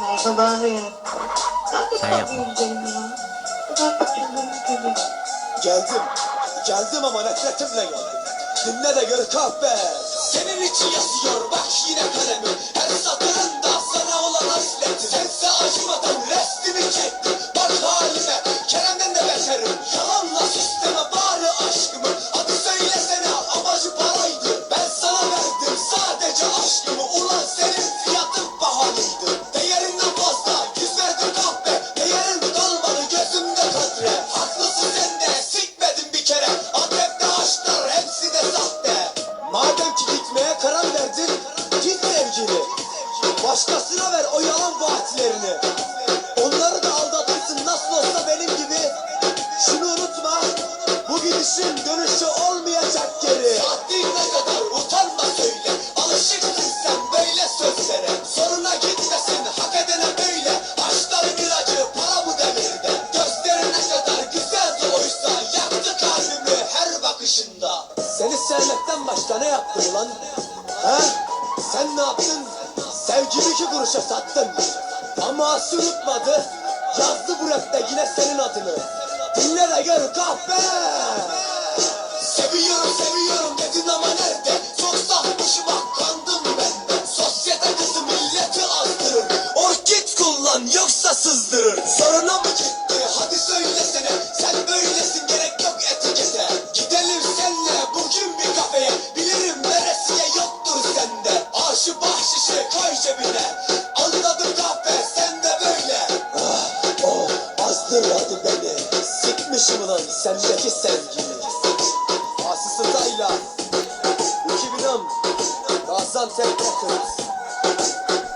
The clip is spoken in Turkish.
Merhaba bağırıyor. Sen yapma. Geldim. Geldim ama nefretimle geldim. Dinle de gör kahpe. Senin için yazıyor bak yine kalemim. Karar verdin, git sevgili. Başkasına ver o yalan vaatlerini. Onları da aldatırsın nasıl olsa benim gibi. Şunu unutma, bu gidişin dönüşü olmayacak geri. Saatliğin Seni sevmekten başka ne yaptım ulan? Ha? Sen ne yaptın? Sevgimi iki kuruşa sattın. Ama unutmadı. Yazdı bu rapte yine senin adını. Dinle de gör kahpe. Seviyorum seviyorum dedin ama nerede? Çok sahmışım ah kandım benden. Sosyete kızı milleti azdırır. Orkid kullan yoksa sızdırır. Zoruna mı gitti? Hadi söylesene. Bıraktı beni Sikmişim lan sendeki sevgiyi Asisatayla İki binam Gaziantep'te kırmızı.